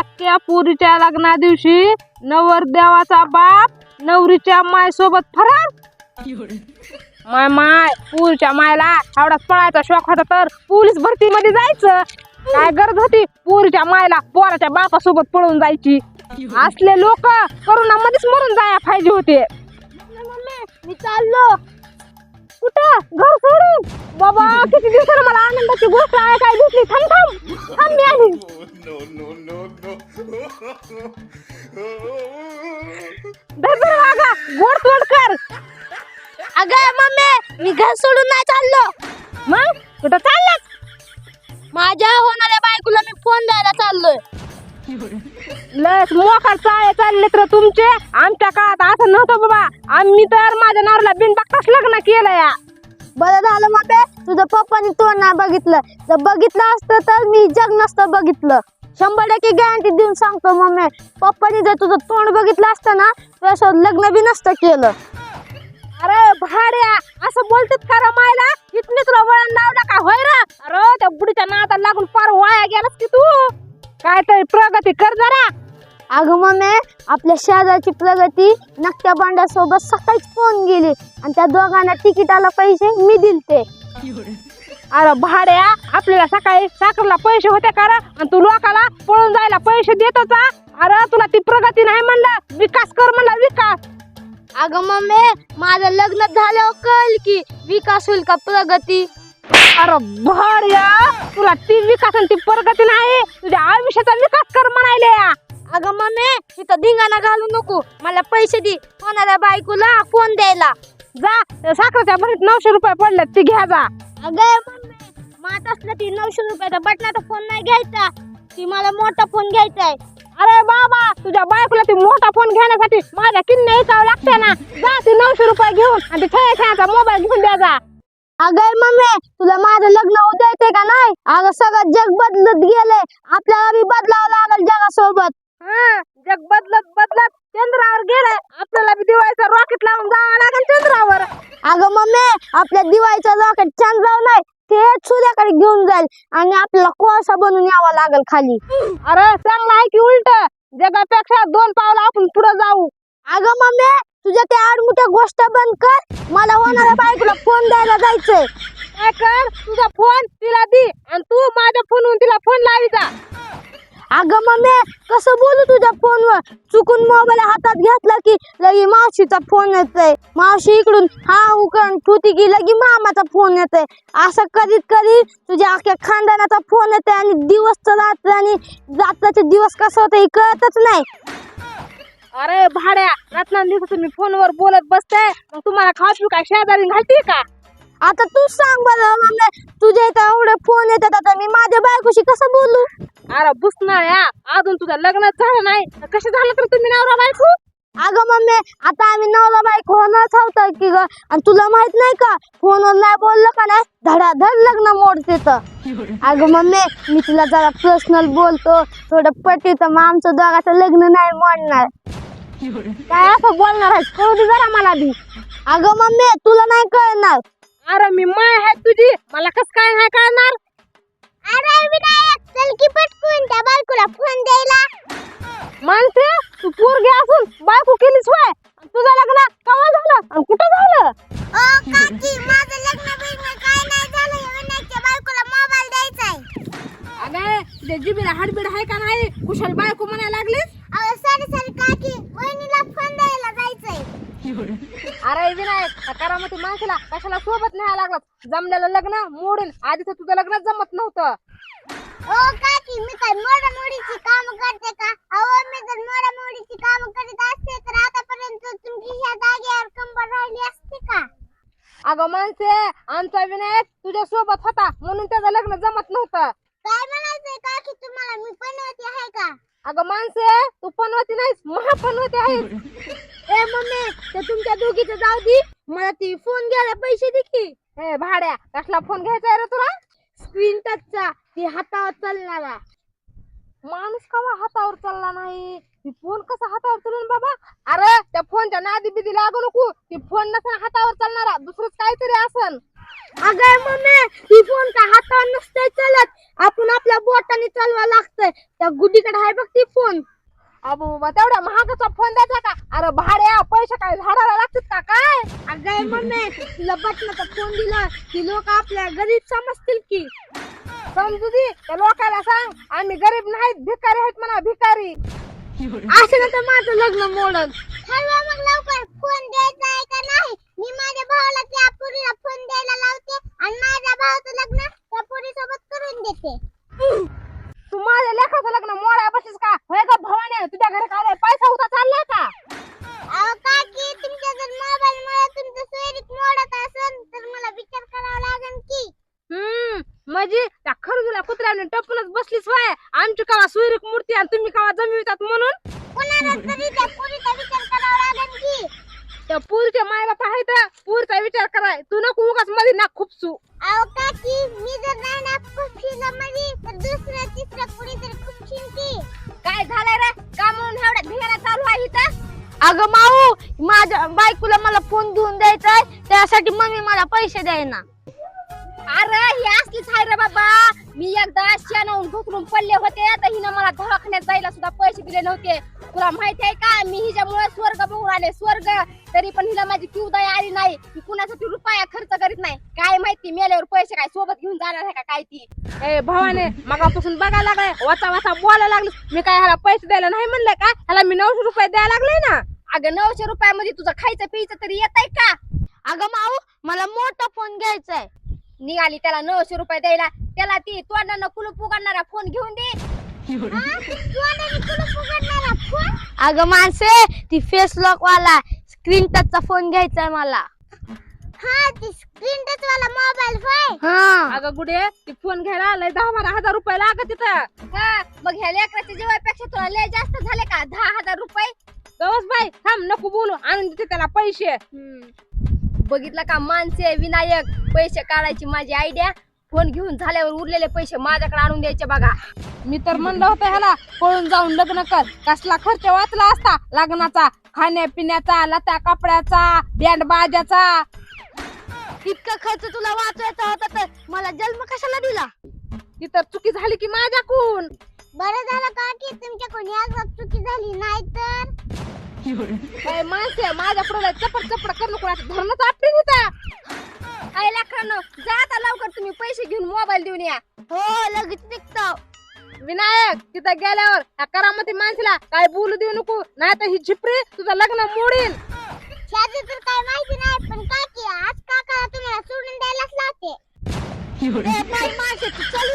अख्ख्या पोरीच्या लग्ना दिवशी नवरदेवाचा बाप नवरीच्या माय सोबत फरार. माय माय पुरीच्या मायला आवडाच पळायचा शौक होता तर पोलीस भरतीमध्ये जायचं. काय गरज होती? पोरीच्या मायला पोराच्या बापासोबत पळून जायची. असले लोक करोनामध्येच मरून जाया पाहिजे होते. मी चाललो. कुठं घर सोडून. बाबा किती दिवसानं मला आनंदाची गोष्ट आहे काय दिसली? थांब थांब. थांब मी आली वागा गोड तोड कर. अगं मम्मी मी घर सोडून नाही चाललो. मग? कुठं चाललास? माझ्या होणाऱ्या बायकोला मी फोन द्यायला चाललोय. लस मोकार चाळे चालले तर तुमचे. आमच्या काळात असं नव्हतं बाबा. आम्ही तर माझ्या नावला बिन बघताच लग्न केलं या. बरं झालं मम्मी तुझं पप्पानी तोंड नाही बघितलं. जर बघितलं असतं तर मी जग नसतं बघितलं. शंभर टक्के गॅरंटी देऊन सांगतो मम्मी पप्पानी जर तुझं तोंड बघितलं असतं ना तुझ्यासोबत लग्न बी नसतं केलं. अरे भाड्या असं बोलतात का रे मायला? इथली तुला वळण लावला का? होय रे? अरे त्या बुडीच्या नादाला लागून पार वाया गेलास की तू. काय तरी प्रगती कर जरा. अगं मम्मी आपल्या शहराची प्रगती नकट्या बांड्यासोबत सकाळीच फोन गेली आणि त्या दोघांना तिकिटाला पैसे मी दिलते. अरे भाड्या आपल्याला सकाळी साखरला पैसे होते का रे? आणि तू लोकाला पळून जायला पैसे देत होता अरे तुला ती प्रगती नाही म्हणलं? विकास कर म्हणला विकास. अगं मम्मी माझं लग्न झाल्यावर कळलं की विकास होईल का प्रगती? अरे भाड्या तुला ती विकास आणि ती प्रगती नाही. तुझ्या आयुष्याचा विकास कर म्हणायले अगं मम्मी तिथं धिंगाणा घालू नको. मला पैसे दे. होणाऱ्या बायकोला फोन द्यायला. जा. त्या साखरेच्या भरीत नऊशे रुपये पडले ती घ्या जा. अगं मम्मी मात असलं ती नऊशे रुपयाचा बटनाचा फोन नाही घ्यायचा. ती मला मोठा फोन घ्यायचा आहे. अरे बाबा तुझ्या बायकोला ती मोठा फोन घेण्यासाठी माझ्या किन्ने ऐकावं लागते ना. जा ती नऊशे रुपये घेऊन आणि ती छया छयाचा मोबाईल घेऊन द्या जा. अगं मम्मी तुला माझं लग्न उद्या येते का नाही? अगं सगळं जग बदलत गेलंय आपल्याला बी बदलावं लागल जगासोबत. हा जग बदलत बदलत चंद्रावर गेलाय आपल्याला बी दिवाळीचा रॉकेट लावून जावं लागेल चंद्रावर. अगं मम्मी आपल्या दिवाळीचं रॉकेट चंद्रावर नाही ते सूर्याकडे घेऊन जाईल आणि आपल्याला कोळसा बनून यावं लागल खाली. अरे चांगलं आहे की उलट. जगापेक्षा दोन पावलं आपण पुढे जाऊ. अगं मम्मी तुझ्या त्या आडमुठ्या गोष्ट बंद कर. मला होणाऱ्या बायकोला फोन द्यायला जायचंय. काय कर? तुझा फोन तिला दे आणि तू माझ्या फोनवरून तिला फोन लावी जा. अगं मम्मी कसं बोलू तुझ्या फोनवर चुकून मोबाईल हातात घेतला की लगी मावशीचा फोन येतोय. मावशी इकडून हा उकरण ठुती की लगी मामाचा फोन येतोय. असं करीत करीत तुझ्या अख्ख्या खानदानाचा फोन येतोय आणि दिवस रात्र आणि रात्राचे दिवस कसं होतं हे कळतच नाही. अरे भाड्या रत्नांदिवस तुम्ही फोनवर बोलत बसते मग तुम्हाला खाऊ पिऊ काय शेजारी घालते का? आता तूच सांग बरं मम्मी तुझ्या इथं एवढे फोन येतात आता मी माझ्या बायकोशी कसं बोलू? अरे बुसनाळ्या अजून तुझं लग्नच झालं नाही तर कसे झालं तर तुम्ही नवरा बायको? अगं मम्मी आता आम्ही नवरा बायको होणारच होतं की ग. आणि तुला माहीत नाही का फोनवर नाही बोललं का नाही धडाधड लग्न मोडते तर अगं मम्मी मी तुला जरा पर्सनल बोलतो थोडं पटी तर मग आमचं दोघाचं लग्न नाही मोडणार. काय असं बोलणार आहे कळू दे जरा मला बी अगं मम्मी तुला नाही कळणार. अरे मी माय आहे तुझी. मला कस काय नाही कळणार? अरे विनायक चल की पटकून त्या बायकोला फोन द्यायला. माणसे तू अरे विनायक करामती माणसाला कशाला सोबत न्यायला लागलं जमलेलं लग्न मोडून आधीच तुझं लग्न जमत नव्हतं. ओ काकी मी काय मोडा मोडीची काम करते का? अहो मी जर मोडा मोडीची काम करीत असते तर आतापर्यंत तुमची ह्या जागेवर कंबर राहिली असते का? अगं माणसे आमचा विनायक तुझ्या सोबत होता म्हणून त्याचं लग्न जमत नव्हतं. काय म्हणायचंय काकी तुम्हाला मी अगं माणसे तू पनवती नाहीस महापनवती आहेस. ए मम्मी ते तुमच्या दोघीचं जाऊ दे. मला ती फोन घ्यायला पैसे दे की. हे भाड्या कसला फोन घ्यायचा रे तुला? स्क्रीन टचचा ती हातावर चालणारा. माणूस कवा हातावर चालला नाही? ती फोन कसा हातावर चालून बाबा? अरे त्या फोनच्या नादी बिदी लागू नको. ती फोन नसेल हातावर चालणारा. दुसरंच काहीतरी असन. अगं मम्मी ही फोन काय हातावर नसतंय चालत. आपण आपल्या बोटाने चालवा लागतंय. त्या गुडीकडे आहे बघ ती फोन. अबो बाबा तेवढ्या महागाचा फोन द्यायचा का? अरे भाड्या पैसे काय झाडाला लागतात का काय? अगं मम्मी तुला बटनाचा फोन दिला. की लोक आपल्या गरीब समजतील की. समजू दे त्या लोकांना सांग. आम्ही गरीब नाहीत भिकारी आहेत म्हणा भिकारी. असं ना तर माझं लग्न मोडल ठरवा मग लवकर फोन द्यायचा आहे का नाही? मी माझ्या भावाला त्या पुरीला फोन द्यायला लावते. आणि माझ्या भावाचं लग्न त्या पुरी सोबत करून देते. तू माझ्या लेखाचं लग्न मोडा बसीस का? होय का भवाने तुझ्या घरी काय पैसा होता चाललाय का? अहो काकी तुमच्या जर मोबाईल मुळे तुमचं सोयरीक मोडत असेल तर मला विचार करावा लागेल की. हम्म म्हणजे त्या खरजुला कुत्र्याने टपूनच बसलीच वाय. आमची कावा सुईरीक मूर्ती आणि तुम्ही कावा जमिवितात म्हणून? कोणाला तरी त्या पुरीचा विचार करावा लागेल की त्या पुरीच्या माय बाप आहेत पुरीचा विचार कराय. तू नको उगाच मध्ये ना खूपसू. अहो काकी मी जर नाही ना खुशीला मध्ये तर दुसऱ्या तिसऱ्या पुरी तर खुशील की. काय झालंय रे? का म्हणून एवढ्या धिंगाणा चालू आहे इथं? अगं माऊ माझ्या बायकोला मला फोन घेऊन द्यायचा आहे त्यासाठी मम्मी मला पैसे द्यायना. अरे हे असलीच आहे रे बाबा. मी एकदा शेणावून घुसरून पडले होते तर हिनं मला दवाखान्यात जायला सुद्धा पैसे दिले नव्हते. तुला माहिती आहे का? मी हिच्यामुळे स्वर्ग बघून आले. स्वर्ग तरी पण हिला माझी किवदाय आली नाही. ती कुणासाठी रुपया खर्च करीत नाही. काय माहिती मेल्यावर पैसे काय सोबत घेऊन जाणार आहे का काय ती? ए भावाने मगापासून बघायला लागलाय. वाचा वाचा बोलायला लागलं मी काय ह्याला पैसे द्यायला नाही म्हणलं का? ह्याला मी नऊशे रुपये द्यायला लागले ना. अगं नऊशे रुपयामध्ये तुझं खायचं प्यायचं तरी येत आहे का? अगं माऊ मला मोठा फोन घ्यायचा आहे निघाली त्याला नऊशे रुपये द्यायला. त्याला ती तोंडानं कुलूप उघडणारा फोन घेऊन दे. अगं माणसे ती फेस लॉक वाला स्क्रीन टचचा फोन घ्यायचा मला. हा ती स्क्रीन टच वाला मोबाईल होय? हा. अगं गुडे ती फोन घ्यायला लय दहा बारा हजार रुपये लागत तिथं. हा मग ह्या लेकराच्या जेवायपेक्षा तुला लय जास्त झाले का? दहा हजार रुपये? गवस बाई थांब नको बोलू. आणून देते त्याला पैसे. बघितलं का? माणसे विनायक. पैसे काढायची माझी आयडिया फोन घेऊन झाल्यावर उरलेले पैसे माझ्याकडे आणून द्यायचे बघा. मी तर म्हणलं होतं ह्याला पळून जाऊन लग्न कर. कसला खर्च वाचला असता? लग्नाचा खाण्यापिण्याचा लता कपड्याचा बँड बाजाचा. इतका खर्च तुला वाचवायचा होता तर मला जन्म कशाला दिला? ती तर चुकी झाली की माझ्याकून. बरं झालं का की तुमच्याकडून या चुकी झाली नाही तर काय माणसे माझ्या पुढे चपट चपट करू नको धरणच आपली तिथं काय लेकरांनो जा आता लवकर तुम्ही पैसे घेऊन मोबाईल देऊन या. हो लगेच निघतो. विनायक तिथं गेल्यावर त्या करामती माणसाला काय बोलू देऊ नको. नाही तर ही झिपरी तुझं लग्न मोडील शादी तर काय माहिती नाही पण काय की आज काकाला तुम्हाला सोडून द्यायलाच लावते. बाई माणसे, तू चल.